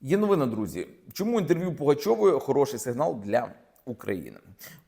Є новина, друзі. Чому інтерв'ю Пугачової хороший сигнал для України?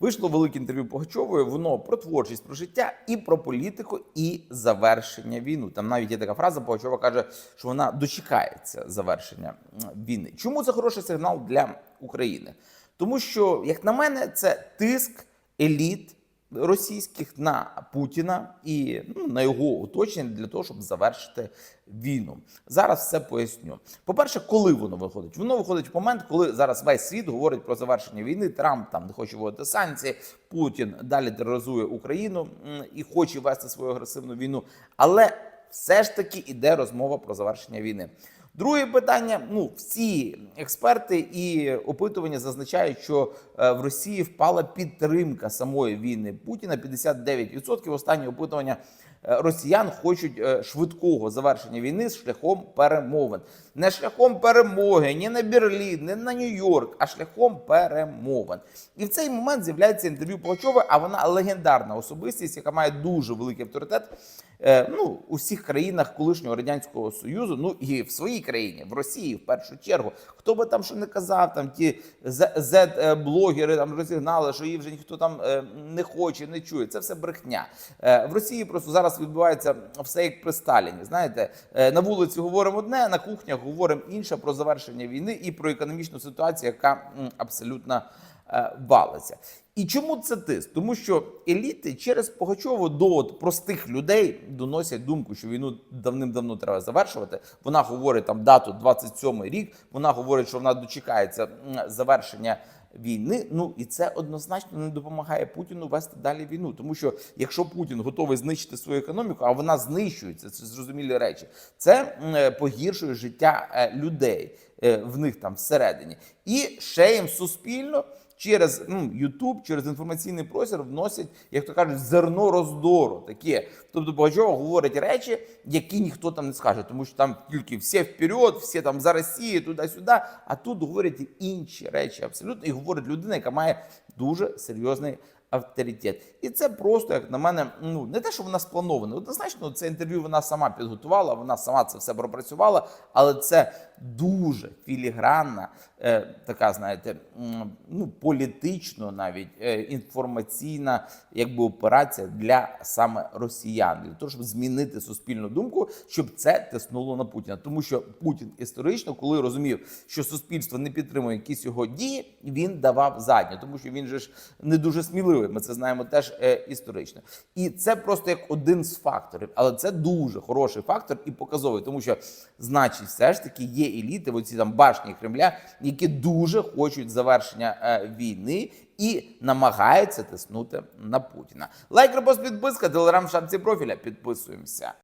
Вийшло велике інтерв'ю Пугачової. Воно про творчість, про життя і про політику, і завершення війни. Там навіть є така фраза. Пугачова каже, що вона дочекається завершення війни. Чому це хороший сигнал для України? Тому що, як на мене, це тиск еліт російських на Путіна і ну, на його оточення для того, щоб завершити війну. Зараз все поясню. По-перше, коли воно виходить? Воно виходить в момент, коли зараз весь світ говорить про завершення війни. Трамп там не хоче вводити санкції, Путін далі тероризує Україну і хоче вести свою агресивну війну. Але все ж таки іде розмова про завершення війни. Друге питання: ну всі експерти і опитування зазначають, що е, в Росії впала підтримка самої війни Путіна 59%. Останнє опитування е, росіян хочуть е, швидкого завершення війни з шляхом перемовин, не шляхом перемоги, ні на Берлін, не на Нью-Йорк, а шляхом перемовин. І в цей момент з'являється інтерв'ю Пугачової, а вона легендарна особистість, яка має дуже великий авторитет ну, у всіх країнах колишнього радянського союзу, ну і в своїй країні, в Росії, в першу чергу. Хто би там що не казав, там ті Z-блогери там розігнали, що її вже ніхто там е, не хоче, не чує. Це все брехня. Е, В Росії просто зараз відбувається все як при Сталіні. Знаєте, е, на вулиці говоримо одне, на кухнях говоримо інше про завершення війни і про економічну ситуацію, яка абсолютно е, валиться. І чому це тиск? Тому що еліти через Пугачову до от простих людей доносять думку, що війну давним-давно треба завершувати. Вона говорить там дату 27 рік. Вона говорить, що вона дочекається завершення війни. Ну і це однозначно не допомагає Путіну вести далі війну. Тому що якщо Путін готовий знищити свою економіку, а вона знищується, це зрозумілі речі, це е, погіршує життя е, людей е, в них там всередині, і ще їм суспільно. Через ну, через інформаційний простір вносять, як то кажуть, зерно роздору. Таке. Тобто Пугачова говорить речі, які ніхто там не скаже, тому що там тільки всі вперед, всі там за Росію, туди-сюди. А тут говорять інші речі абсолютно. І говорить людина, яка має дуже серйозний авторитет. І це просто, як на мене, ну не те, що вона спланована. Однозначно, це інтерв'ю вона сама підготувала, вона сама це все пропрацювала, але це дуже філігранна, е, така, знаєте, ну політично навіть е, інформаційна якби операція для саме росіян, для того, щоб змінити суспільну думку, щоб це тиснуло на Путіна. Тому що Путін історично, коли розумів, що суспільство не підтримує якісь його дії, він давав задню, тому що він же ж не дуже сміливий. Ми це знаємо теж е, історично. І це просто як один з факторів, але це дуже хороший фактор і показовий, тому що, значить, все ж таки є еліти, оці там башні Кремля, які дуже хочуть завершення е, війни. І намагаються тиснути на Путіна. Лайк, репост, підписка, телеграм в шапці профіля. Підписуємося.